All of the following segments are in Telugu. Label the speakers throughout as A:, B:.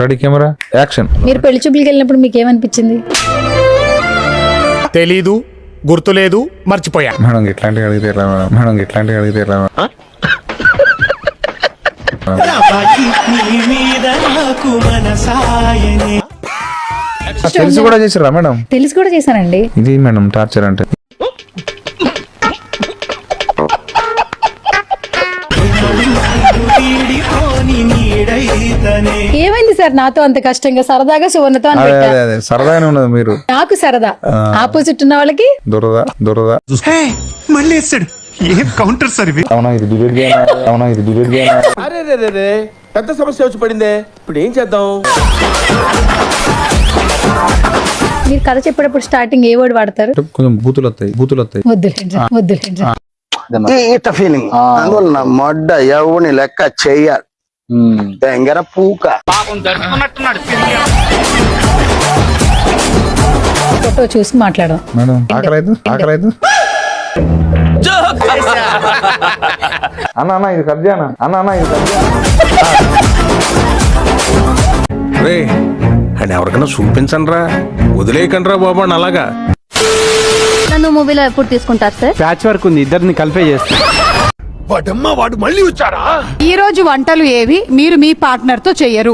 A: Ready camera? యాక్షన్.
B: మీరు పెళ్ళి చూపులకి వెళ్ళినప్పుడు మీకు ఏమనిపించింది
C: తెలీదు గుర్తులేదు మర్చిపోయా.
A: మేడం ఇట్లాంటివి అడిగితే మేడం? మేడం ఇట్లాంటివి అడిగితే మేడం? తెలిసి కూడా చేసిరా మేడం?
B: తెలిసి కూడా చేశానండి
A: ఇది మేడం టార్చర్ అంటే.
B: ఏమైంది సార్? నాతో అంత కష్టంగా సరదాగా సువర్ణతో అని
A: అదే
B: పెట్టా
A: అదే అదే. సరదాగానే ఉన్నది మీరు.
B: నాకు సరదా. ఆపోజిట్ ఉన్న వాళ్ళకి?
A: దురద దురద.
D: మళ్ళీ వేస్తాడు ఏం కౌంటర్ సార్ ఇవి?
A: అవునా ఇది డిబేట్ చేయాలా అవునా ఇది డిబేట్ చేయాలా
E: అరే రే రే రే. పెద్ద సమస్య వచ్చి పడిందే. ఇప్పుడు ఏం చేద్దాం?
B: మీరు కథ చెప్పేటప్పుడు స్టార్టింగ్ ఏ వర్డ్ వాడతారు?
A: కొంచెం బూతులు వస్తాయి బూతులు వస్తాయి.
B: వద్దులేండి వద్దులేండి.
F: ఫీలింగ్ అందువల్ల మొడ్డ ఎవని లెక్క చెయ్యాలి? తెంగర పూక.
B: ఫోటో చూసి
A: మేడం అన్న అన్న ఇది అన్న. అన్న ఇది
G: రే అని ఎవరికైనా చూపించండి రా వదిలేయకండి రా బాబు అని అలాగా.
H: నన్ను మూవీలో ఎప్పుడు తీసుకుంటారు సార్
I: ప్యాచ్ వర్క్ ఉంది ఇద్దరిని కలిపే చేస్తాం.
G: వాడమ్మా వాడు మళ్ళీ వచ్చాడా
J: ఈ రోజు వంటలు ఏవి? మీరు మీ పార్ట్నర్తో చెయ్యరు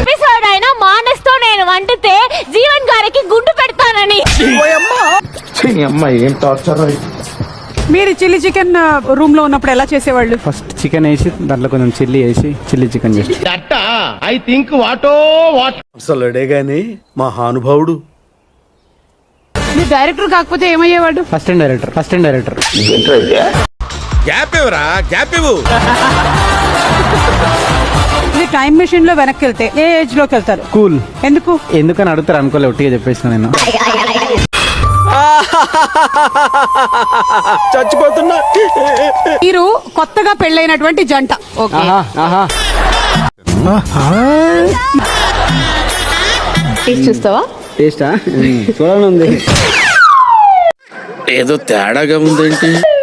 H: ఎపిసోడ్ అయినా మానస్తో నేను వంటితే జీవన్ గారికి గుండు పెడతానని.
A: అమ్మాయి ఏం టార్చర్
J: మీరు చిల్లీ చికెన్ రూమ్లో ఉన్నప్పుడు ఎలా చేసేవాళ్ళు?
I: ఫస్ట్ చికెన్ వేసి దాంట్లో కొంచెం చిల్లీ వేసి చిల్లీ చికెన్ చేసి.
E: అసలుడే గాని మహానుభావుడు
J: మీరు డైరెక్టర్ కాకపోతే ఏమయ్యేవాడు?
I: First and director first and director
G: gap ఇవ్వరా? గ్యాప్ ఇవ్వు.
J: మీరు టైం మెషిన్లో వెనక్కి వెళ్తే ఏ ఏజ్లోకి వెళ్తారు?
I: కూల్
J: ఎందుకు?
I: ఎందుకని అడుగుతారు అనుకోలే ఒట్టిగా చెప్పేసిన నేను.
E: చచ్చిపోతున్నా.
J: మీరు కొత్తగా పెళ్ళైనటువంటి జంట. ఓకే.
I: ఆహా ఆహా.
H: చూస్తావా?
I: టేస్టా? చూడాలని ఉంది.
G: ఏదో తేడాగా ఉందేంటి?